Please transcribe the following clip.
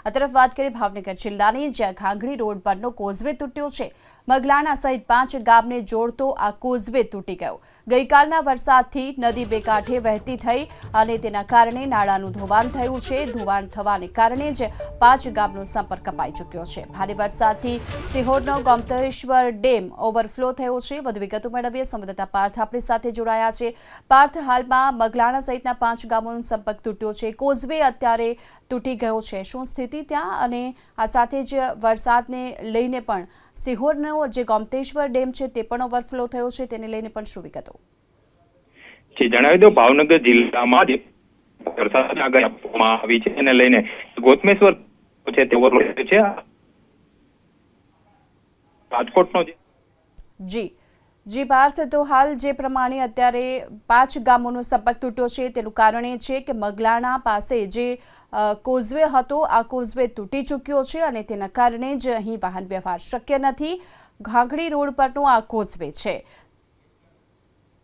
આ તરફ વાત કરીએ ભાવનગર જિલ્લાની જ્યાં ઘાંઘડી રોડ પરનો કોઝવે તૂટ્યો છે. મગલાણા સહિત પાંચ ગામને જોડતો આ કોઝવે તૂટી ગયો. ગઈકાલના વરસાદથી નદી બે કાંઠે વહેતી થઈ અને તેના કારણે નાળાનું ધોવાણ થયું છે. ધોવાણ થવાને કારણે જ પાંચ ગામનો સંપર્ક કપાઈ ચૂક્યો છે. ભારે વરસાદથી સિહોરનો ગોમતરેશ્વર ડેમ ઓવરફ્લો થયો છે. વધુ વિગતો મેળવીએ. સંવાદદાતા પાર્થ આપણી સાથે જોડાયા છે. પાર્થ, હાલમાં મગલાણા સહિતના પાંચ ગામોનો સંપર્ક તૂટ્યો છે. કોઝવે અત્યારે તૂટી ગયો છે. શું સ્થિતિ ત્યાં? અને આ સાથે જ વરસાદને લઈને પણ સિહોરનો જે ગોમતેશ્વર ડેમ છે તે પણ ઓવરફ્લો થયો છે તેને લઈને પણ શું વિગતો? જે જણાવી દો ભાવનગર જિલ્લામાં જે વરસાદની આગાહી આપવામાં આવી છે એને લઈને ગોતમેશ્વર છે તે ઓવરફ્લો છે. રાજકોટનો જે જી. જી પાર્થ તો હાલ જે પ્રમાણે અત્યારે પાંચ ગામોનો સંપર્ક તૂટ્યો છે, તેનું કારણ એ છે કે મગલાણા પાસે જે કોઝવે હતો, આ કોઝવે તૂટી ચૂક્યો છે અને તેના કારણે જ અહીં વાહન વ્યવહાર શક્ય નથી. ઘાંઘડી રોડ પરનો આ કોઝવે છે.